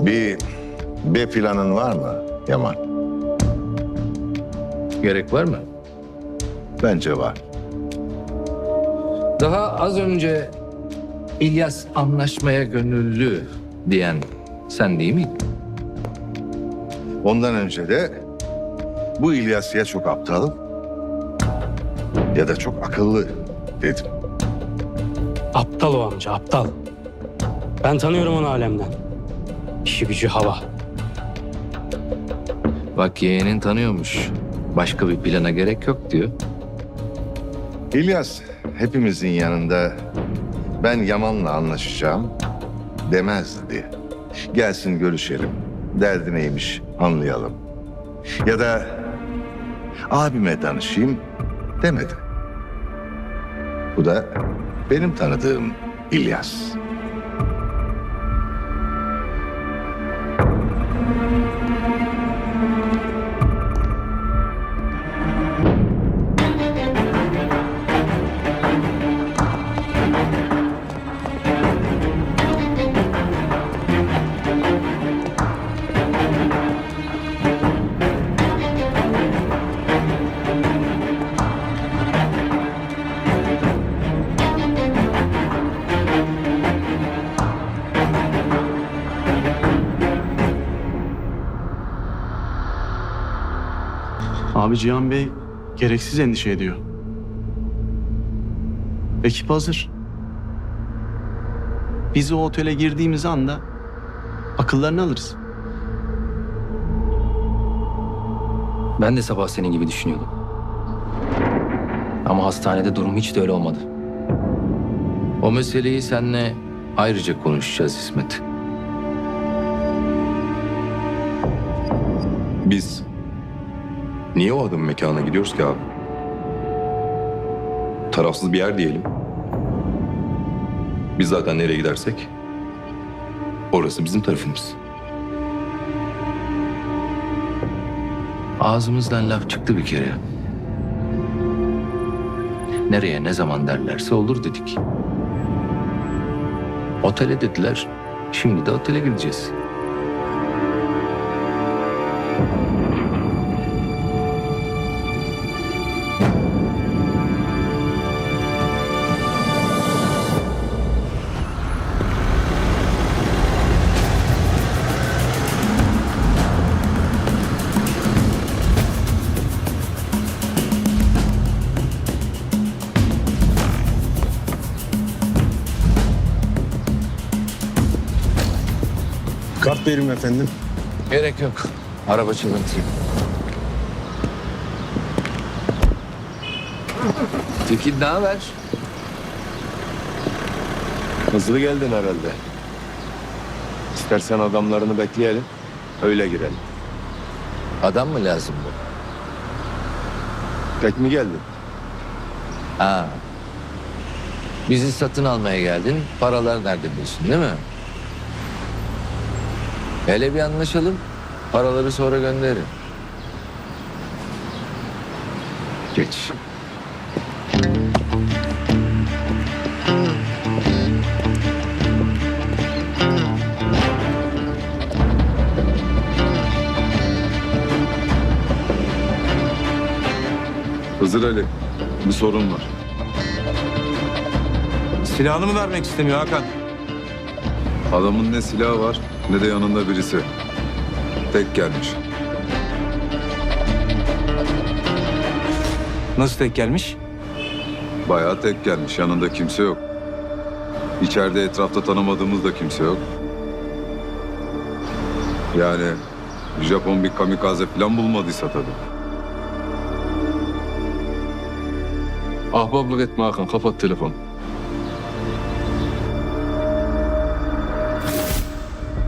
Bir B planın var mı Yaman? Gerek var mı? Bence var. Daha az önce İlyas anlaşmaya gönüllü diyen sen değil miydin? Ondan önce de bu İlyas ya çok aptal ya da çok akıllı dedim. Aptal o amca aptal. Ben tanıyorum onu alemden. İşi gücü hava. Bak yeğenin tanıyormuş. Başka bir plana gerek yok diyor. İlyas hepimizin yanında ben Yaman'la anlaşacağım demezdi. Gelsin görüşelim. Derdi neymiş anlayalım. Ya da abime danışayım demedi. Bu da benim tanıdığım İlyas. Abi Cihan Bey gereksiz endişe ediyor. Ekip hazır. Biz o otele girdiğimiz anda akıllarını alırız. Ben de sabah senin gibi düşünüyordum. Ama hastanede durum hiç de öyle olmadı. O meseleyi seninle ayrıca konuşacağız İsmet. Biz niye o adamın mekanına gidiyoruz ki abi? Tarafsız bir yer diyelim. Biz zaten nereye gidersek orası bizim tarafımız. Ağzımızdan laf çıktı bir kere. Nereye ne zaman derlerse olur dedik. Otele dediler. Şimdi de otele gideceğiz. Verim efendim. Gerek yok. Araba çalıntıyım. Tekin ne haber? Hızlı geldin herhalde. İstersen adamlarını bekleyelim. Öyle girelim. Adam mı lazım bu? Tek mi geldin? Ha. Bizi satın almaya geldin. Paralar nerede diyorsun değil mi? Hele bir anlaşalım. Paraları sonra gönderirim. Geç. Hızır Ali, bir sorun var. Silahını mı vermek istemiyor Hakan? Adamın ne silahı var ne de yanında birisi. Tek gelmiş. Nasıl tek gelmiş? Bayağı tek gelmiş. Yanında kimse yok. İçeride etrafta tanımadığımız da kimse yok. Yani Japon bir kamikaze falan bulmadıysa tabii. Ahbaplık etme Hakan. Kapat telefon.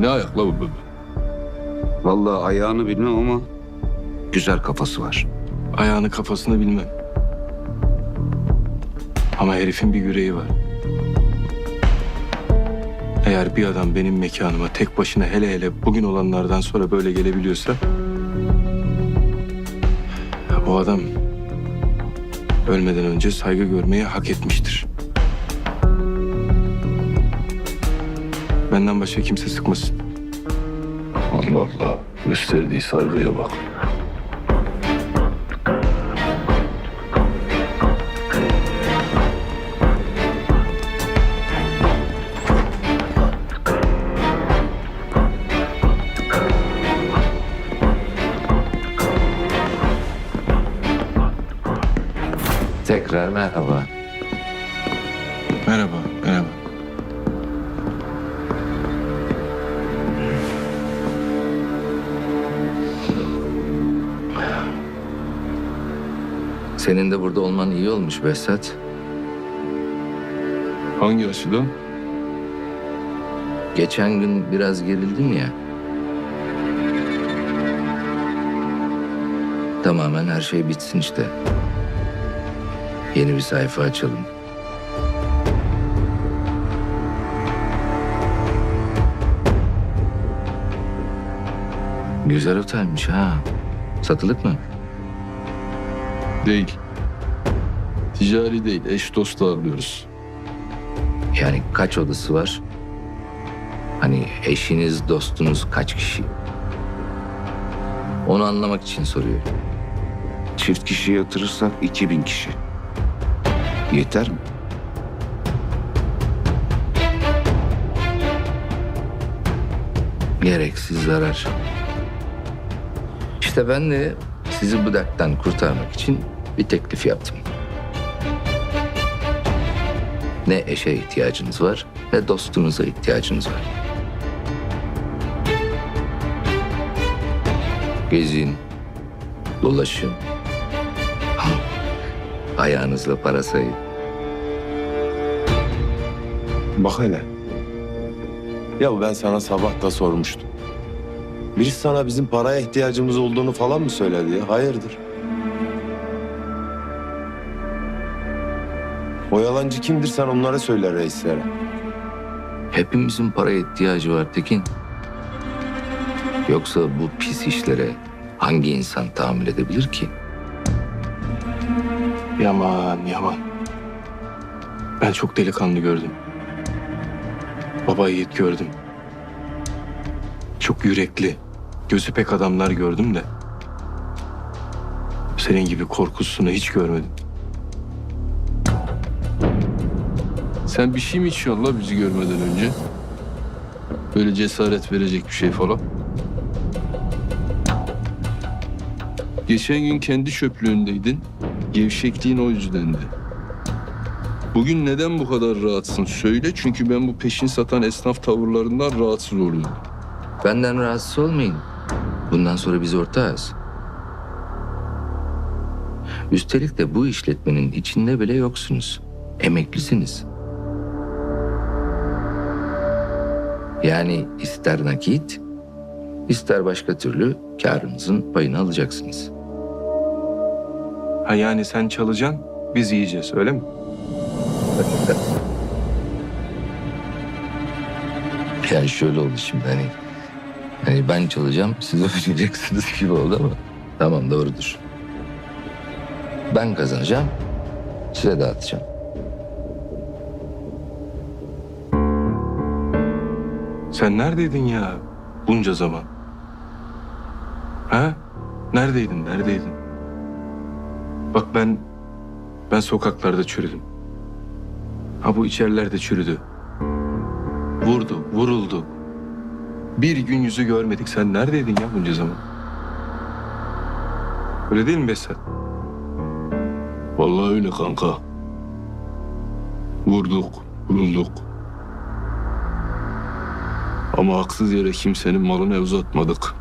Ne ayakla bu bebe? Vallahi ayağını bilmem ama güzel kafası var. Ayağını kafasını bilmem. Ama herifin bir yüreği var. Eğer bir adam benim mekanıma tek başına hele hele bugün olanlardan sonra böyle gelebiliyorsa... bu adam ölmeden önce saygı görmeyi hak etmiştir. Benden başka kimse sıkmasın. Allah Allah. Gösterdiği saygıya bak. Tekrar merhaba. Merhaba, merhaba. Senin de burada olman iyi olmuş Behzat. Hangi açıdan? Geçen gün biraz gerildin ya. Tamamen her şey bitsin işte. Yeni bir sayfa açalım. Güzel otelmiş ha. Satılık mı? Değil. Ticari değil. Eş dost ağırlıyoruz. Yani kaç odası var? Hani eşiniz, dostunuz kaç kişi? Onu anlamak için soruyorum. Çift kişi yatırırsak 2000 kişi. Yeter mi? Gereksiz zarar. İşte ben de sizi bu dertten kurtarmak için bir teklif yaptım. Ne eşe ihtiyacınız var ne dostunuza ihtiyacınız var. Gezin, dolaşın. Ayağınızla para sayın. Bak hele. Ya ben sana sabah da sormuştum. Birisi sana bizim paraya ihtiyacımız olduğunu falan mı söyledi ya? Hayırdır? O yalancı kimdir sen onlara söyle reislere. Hepimizin paraya ihtiyacı var Tekin. Yoksa bu pis işlere hangi insan tahammül edebilir ki? Yaman, yaman. Ben çok delikanlı gördüm. Baba yiğit gördüm. Çok yürekli, gözü pek adamlar gördüm de. Senin gibi korkusunu hiç görmedim. Sen bir şey mi içiyorsun la bizi görmeden önce? Böyle cesaret verecek bir şey falan. Geçen gün kendi çöplüğündeydin. Gevşekliğin o yüzdendi. Bugün neden bu kadar rahatsın? Söyle çünkü ben bu peşin satan esnaf tavırlarından rahatsız oluyorum. Benden rahatsız olmayın. Bundan sonra biz ortağız. Üstelik de bu işletmenin içinde bile yoksunuz. Emeklisiniz. Yani ister nakit, ister başka türlü karınızın payını alacaksınız. Ha yani sen çalacaksın, biz yiyeceğiz öyle mi? Yani şöyle oldu şimdi hani, hani ben çalacağım siz oynayacaksınız gibi oldu ama tamam doğrudur. Ben kazanacağım size dağıtacağım. Sen neredeydin ya bunca zaman? Ha? Neredeydin, neredeydin? Bak ben, ben sokaklarda çürüdüm. Ha bu içerilerde çürüdü. Vurdu, vuruldu. Bir gün yüzü görmedik. Sen neredeydin ya bunca zaman? Öyle değil mi Besat? Vallahi öyle kanka. Vurduk, vurulduk. Ama haksız yere kimsenin malını uzatmadık.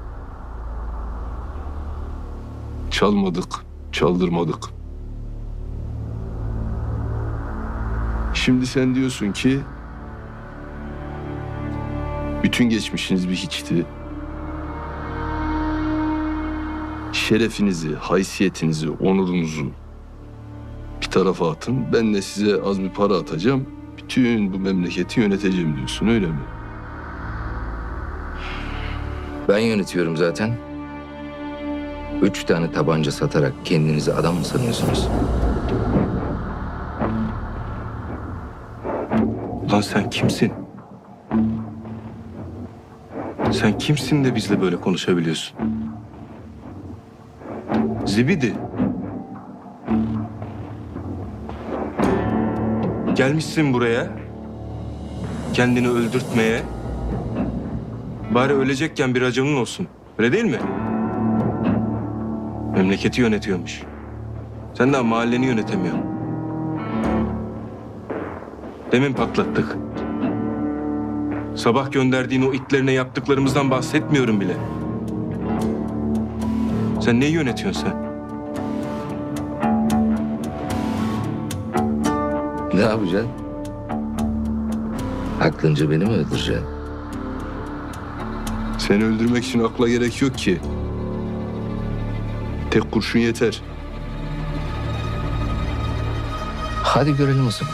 Çalmadık, çaldırmadık. Şimdi sen diyorsun ki bütün geçmişiniz bir hiçti. Şerefinizi, haysiyetinizi, onurunuzu bir tarafa atın. Ben de size az bir para atacağım. Bütün bu memleketi yöneteceğim diyorsun öyle mi? Ben yönetiyorum zaten. Üç tane tabanca satarak kendinizi adam mı sanıyorsunuz? Ulan sen kimsin? Sen kimsin de bizle böyle konuşabiliyorsun? Zibidi. Gelmişsin buraya. Kendini öldürtmeye. Bari ölecekken bir acının olsun. Öyle değil mi? Memleketi yönetiyormuş. Sen daha mahalleni yönetemiyorsun. Demin patlattık. Sabah gönderdiğin o itlerine yaptıklarımızdan bahsetmiyorum bile. Sen neyi yönetiyorsun sen? Ne yapacaksın? Aklınca beni mi öldüreceksin? Seni öldürmek için akla gerek yok ki. Tek kurşun yeter. Hadi görelim o zaman.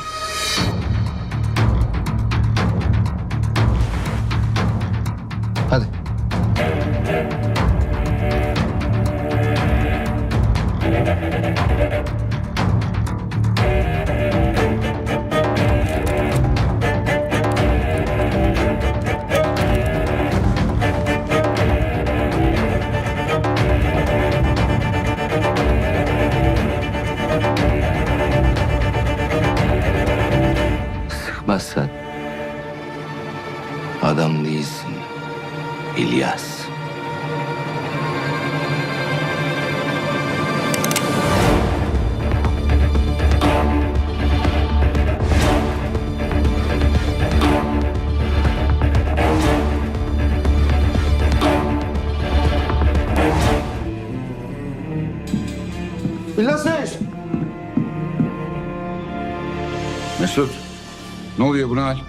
Ne oluyor bu ne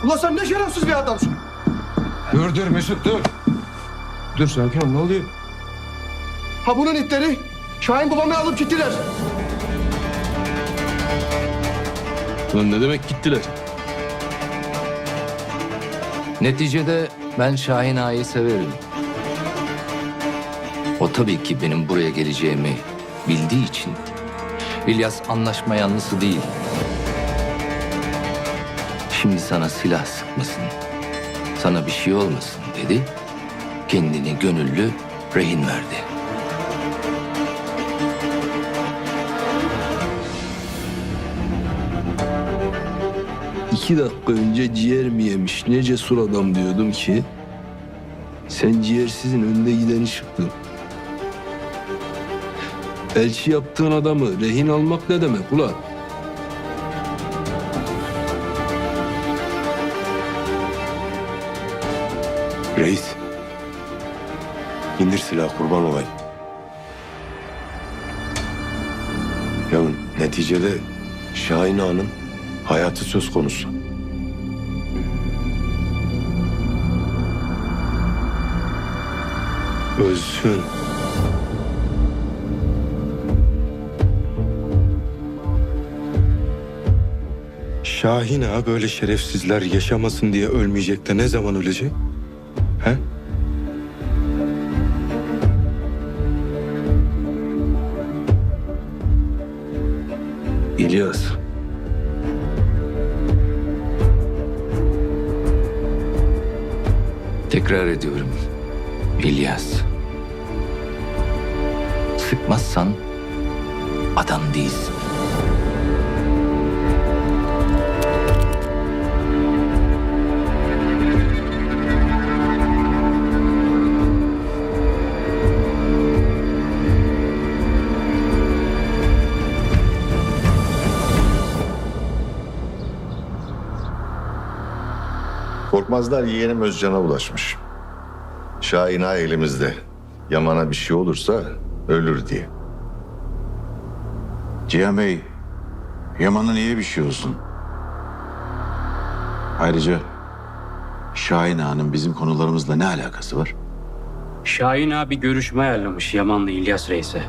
hal? Ulan sen ne şerefsiz bir adamsın. Dur dur Mesut dur. Dur sakin ol ne oluyor? Ha bunun itleri Şahin babamı alıp gittiler. Lan ne demek gittiler? Neticede ben Şahin Ağa'yı severim. O tabii ki benim buraya geleceğimi bildiği için İlyas anlaşma yanlısı değil. Şimdi sana silah sıkmasın, sana bir şey olmasın dedi. Kendini gönüllü rehin verdi. İki dakika önce ciğer mi yemiş ne cesur adam diyordum ki. Sen ciğersizin önde gideni çıktın. Elçi yaptığın adamı rehin almak ne demek ulan? Silah kurban olayım. Ya neticede Şahin Ağa'nın hayatı söz konusu. Ölsün. Şahin ağa böyle şerefsizler yaşamasın diye ölmeyecek de ne zaman ölecek? İlyas. Tekrar ediyorum. İlyas. Sıkmazsan adam değilsin. Korkmazlar yeğenim Özcan'a ulaşmış. Şahin Ağa elimizde. Yaman'a bir şey olursa ölür diye. Cihan Bey. Yaman'a niye bir şey olsun? Ayrıca Şahin Ağa'nın bizim konularımızla ne alakası var? Şahin abi görüşme ayarlamış Yaman'la İlyas Reis'e.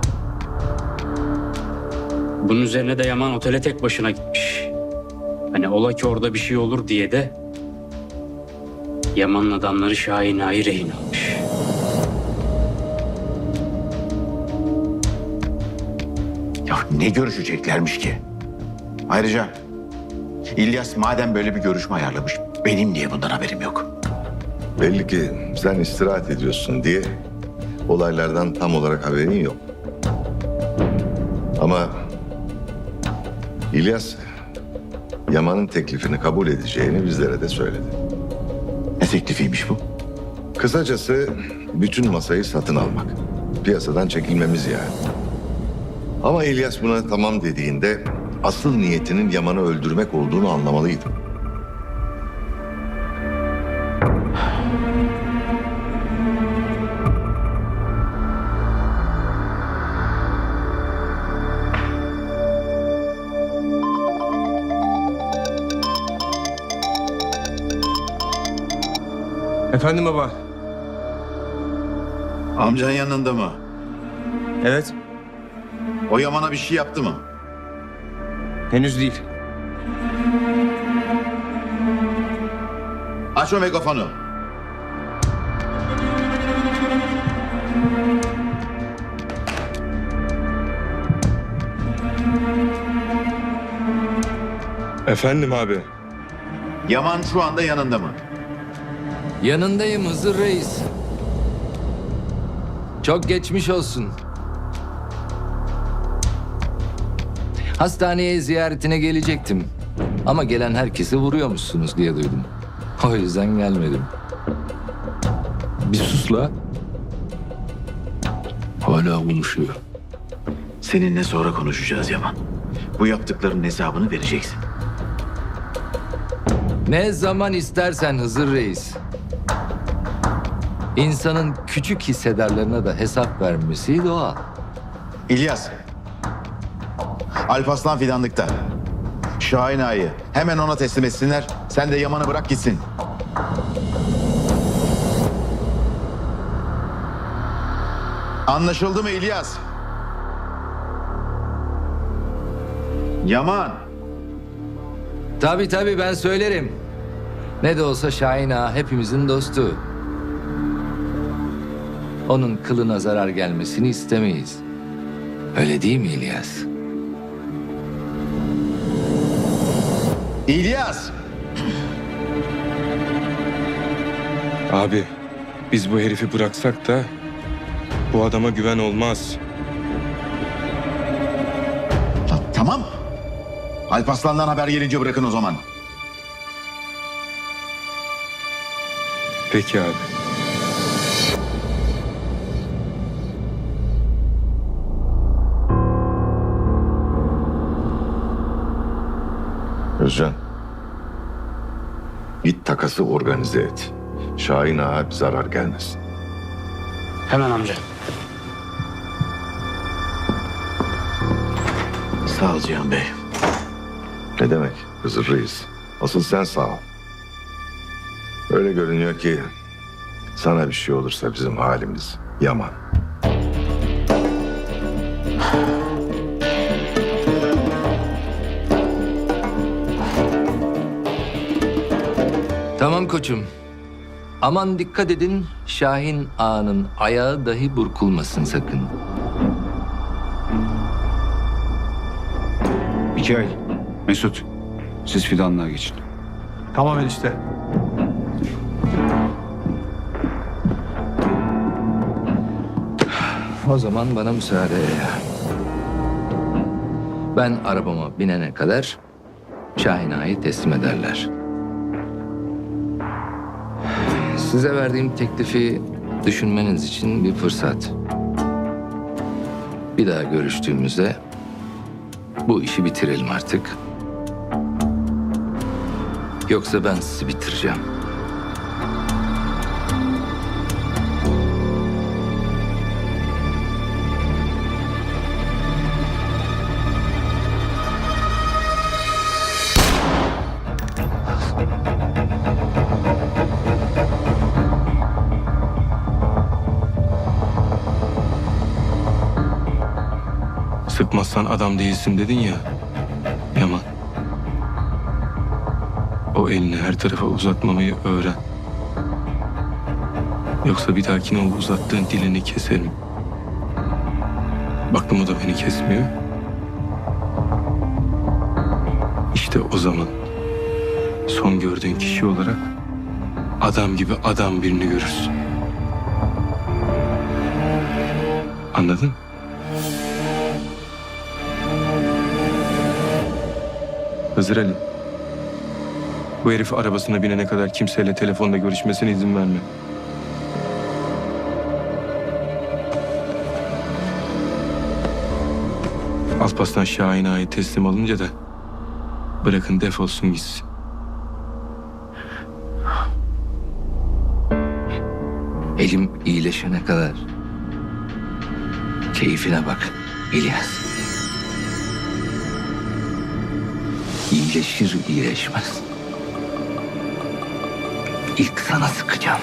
Bunun üzerine de Yaman otele tek başına gitmiş. Hani ola ki orada bir şey olur diye de Yaman'ın adamları Şahin ağayı rehin almış. Ya ne görüşeceklermiş ki? Ayrıca İlyas madem böyle bir görüşme ayarlamış, benim niye bundan haberim yok? Belli ki sen istirahat ediyorsun diye olaylardan tam olarak haberin yok. Ama İlyas Yaman'ın teklifini kabul edeceğini bizlere de söyledi. Teklifiymiş bu? Kısacası bütün masayı satın almak. Piyasadan çekilmemiz yani. Ama İlyas buna tamam dediğinde asıl niyetinin Yaman'ı öldürmek olduğunu anlamalıydım. Efendim baba. Amcan yanında mı? Evet. O Yaman'a bir şey yaptı mı? Henüz değil. Aç o megafonu. Efendim abi. Yaman şu anda yanında mı? Yanındayım Hızır Reis. Çok geçmiş olsun. Hastaneye ziyaretine gelecektim. Ama gelen herkesi vuruyormuşsunuz diye duydum. O yüzden gelmedim. Bir sus la. Hala konuşuyor. Seninle sonra konuşacağız Yaman. Bu yaptıklarının hesabını vereceksin. Ne zaman istersen Hızır Reis. İnsanın küçük hissedarlarına da hesap vermesi doğal. İlyas. Alparslan fidanlıkta. Şahin Ağa'yı hemen ona teslim etsinler. Sen de Yaman'ı bırak gitsin. Anlaşıldı mı İlyas? Yaman. Tabii tabii ben söylerim. Ne de olsa Şahin Ağa hepimizin dostu. Onun kılına zarar gelmesini istemeyiz. Öyle değil mi İlyas? İlyas. Abi biz bu herifi bıraksak da bu adama güven olmaz. Ta- tamam. Alparslan'dan haber gelince bırakın o zaman. Peki abi. Takası organize et. Şahin Ağa bir zarar gelmesin. Hemen amca. Sağ ol Cihan Bey. Ne demek Hızır Reis? Asıl sen sağ ol. Öyle görünüyor ki sana bir şey olursa bizim halimiz yaman. Tamam koçum. Aman dikkat edin Şahin Ağa'nın ayağı dahi burkulmasın sakın. Mikail, Mesut, siz fidanlığa geçin. Tamam enişte. O zaman bana müsaade. Ben arabama binene kadar Şahin Ağa'yı teslim ederler. Size verdiğim teklifi düşünmeniz için bir fırsat. Bir daha görüştüğümüzde bu işi bitirelim artık. Yoksa ben sizi bitireceğim. Sıkmazsan adam değilsin dedin ya. Yaman. O elini her tarafa uzatmamayı öğren. Yoksa bir dahakine o uzattığın dilini keserim. Baktım o da beni kesmiyor. İşte o zaman son gördüğün kişi olarak adam gibi adam birini görürsün. Anladın? Hızır Ali. Bu herif arabasına binene kadar kimseyle telefonda görüşmesine izin verme. Alpaslan Şahin Ağa'yı teslim alınca da bırakın defolsun gitsin. Elim iyileşene kadar keyfine bak İlyas. İyileşir iyileşmez. İlk sana sıkacağım.